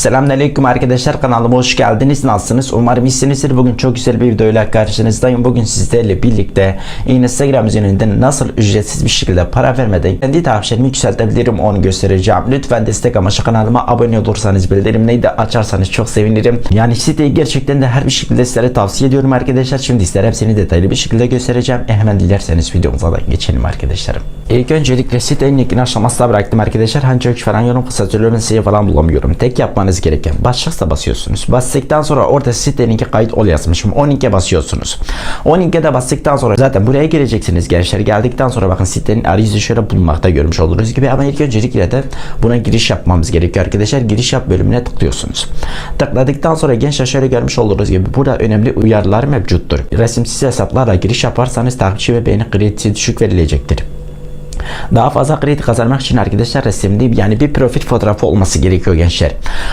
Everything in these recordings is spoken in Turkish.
Selamünaleyküm arkadaşlar kanalıma hoş geldiniz. Nasılsınız? Umarım iyisinizdir. Bugün çok güzel bir videoyla karşınızdayım. Bugün sizlerle birlikte Instagram üzerinden nasıl ücretsiz bir şekilde para vermeden kendi takipçilerimi yükseltebilirim onu göstereceğim. Lütfen destek amaçlı kanalıma abone olursanız bildirimleri de açarsanız çok sevinirim. Yani siteyi gerçekten de her bir şekilde sizlere tavsiye ediyorum arkadaşlar. Şimdi sizlere hepsini detaylı bir şekilde göstereceğim. E hemen dilerseniz videomuza da geçelim arkadaşlarım. İlk öncelikle sitenin linkini aşamasına bıraktım arkadaşlar. Hani hiç falan yorum kısaltıyorum size falan bulamıyorum. Tek yapmanız gereken başlıksa basıyorsunuz. Bastıktan sonra orada sitenin linki kayıt ol yazmışım. O linke basıyorsunuz. O linke de bastıktan sonra zaten buraya gireceksiniz gençler. Geldikten sonra bakın sitenin arayüzü şöyle bulunmakta görmüş olduğunuz gibi. Ama ilk öncelikle de buna giriş yapmamız gerekiyor arkadaşlar. Giriş yap bölümüne tıklıyorsunuz. Tıkladıktan sonra gençler şöyle görmüş olduğunuz gibi burada önemli uyarılar mevcuttur. Resimsiz hesaplarla giriş yaparsanız takipçi ve beğeni kredisi düşük verilecektir. Daha fazla kredi kazanmak için arkadaşlar resimli yani bir profil fotoğrafı olması gerekiyor gençler.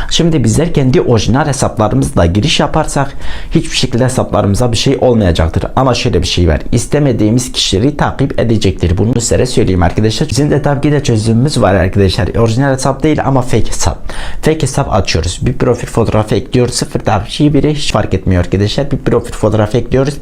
Şimdi bizler kendi orijinal hesaplarımızla giriş yaparsak hiçbir şekilde hesaplarımıza bir şey olmayacaktır. Ama şöyle bir şey var. İstemediğimiz kişileri takip edecektir. Bunu size söyleyeyim arkadaşlar. Bizim de tabii ki de çözümümüz var arkadaşlar. Orijinal hesap değil ama fake hesap. Fake hesap açıyoruz. Bir profil fotoğrafı ekliyoruz. Sıfır takipçi biri hiç fark etmiyor arkadaşlar. Bir profil fotoğrafı ekliyoruz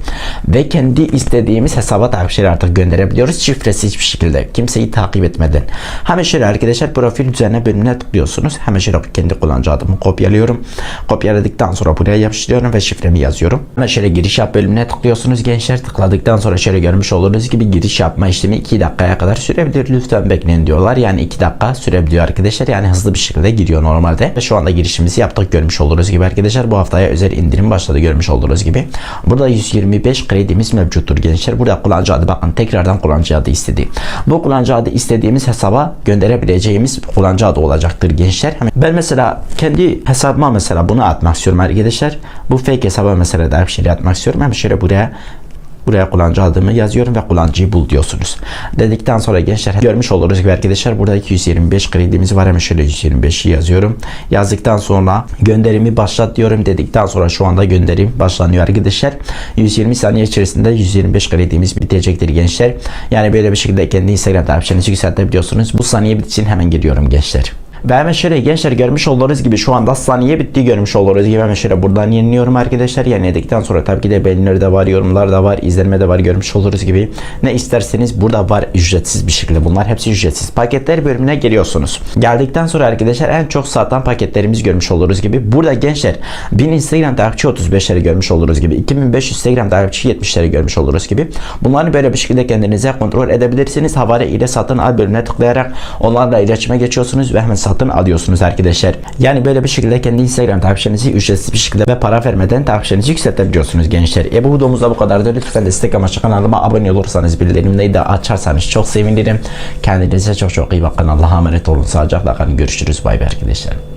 ve kendi istediğimiz hesaba takipçileri artık gönderebiliyoruz. Şifresi hiçbir şekilde kimseyi takip etmeden. Hemen şöyle arkadaşlar profil düzenle bölümüne tıklıyorsunuz. Hemen şöyle kendi kullanıcı adımı kopyalıyorum. Kopyaladıktan sonra buraya yapıştırıyorum ve şifremi yazıyorum. Hemen şöyle giriş yap bölümüne tıklıyorsunuz gençler. Tıkladıktan sonra şöyle görmüş olduğunuz gibi giriş yapma işlemi 2 dakikaya kadar sürebilir. Lütfen bekleyin diyorlar. Yani 2 dakika sürebiliyor arkadaşlar. Yani hızlı bir şekilde giriyor normalde. Ve şu anda girişimizi yaptık görmüş olduğunuz gibi arkadaşlar. Bu haftaya özel indirim başladı görmüş olduğunuz gibi. Burada 125 kredimiz mevcuttur gençler. Burada kullanıcı adı bakın tekrardan kullanıcı adı istedi. Bu kullanıcı adı istediğimiz hesaba gönderebileceğimiz kullanıcı adı olacaktır gençler. Ben mesela kendi hesabıma mesela bunu atmak istiyorum arkadaşlar. Bu fake hesaba mesela da şey atmak istiyorum. Hemen şöyle buraya Buraya kullanıcı adımı yazıyorum ve kullanıcıyı bul diyorsunuz. Dedikten sonra gençler görmüş oluruz gibi arkadaşlar burada 225 kredimiz var. Hemen şöyle 125'i yazıyorum. Yazdıktan sonra gönderimi başlat diyorum. Dedikten sonra şu anda gönderim başlanıyor arkadaşlar. 120 saniye içerisinde 125 kredimiz bitecektir gençler. Yani böyle bir şekilde kendi Instagram takipçinizi yükseltebiliyorsunuz. Bu saniye bitsin hemen giriyorum gençler. Ve şöyle gençler görmüş olduğunuz gibi şu anda saniye bitti görmüş olduğunuz gibi şöyle buradan yeniliyorum arkadaşlar. Yeniledikten sonra tabii ki de beğenileri de var, yorumlar da var, izlenme de var görmüş olduğunuz gibi. Ne isterseniz burada var ücretsiz bir şekilde. Bunlar hepsi ücretsiz. Paketler bölümüne geliyorsunuz. Geldikten sonra arkadaşlar en çok satan paketlerimiz görmüş olduğunuz gibi. Burada gençler 1000 Instagram takipçi 35'leri görmüş olduğunuz gibi. 2500 Instagram takipçi 70'leri görmüş olduğunuz gibi. Bunları böyle bir şekilde kendinize kontrol edebilirsiniz. Havale ile satın al bölümüne tıklayarak onlarla iletişime geçiyorsunuz ve hemen satın alıyorsunuz arkadaşlar. Yani böyle bir şekilde kendi Instagram takipçinizi ücretsiz bir şekilde ve para vermeden takipçinizi yükseltebiliyorsunuz gençler. E bu videomuzda bu kadar da lütfen destek amaçlı kanalıma abone olursanız bildirimleri de açarsanız çok sevinirim. Kendinize çok çok iyi bakın. Allah'a emanet olun. Sağlıcakla kalın. Görüşürüz. Bay bay arkadaşlar.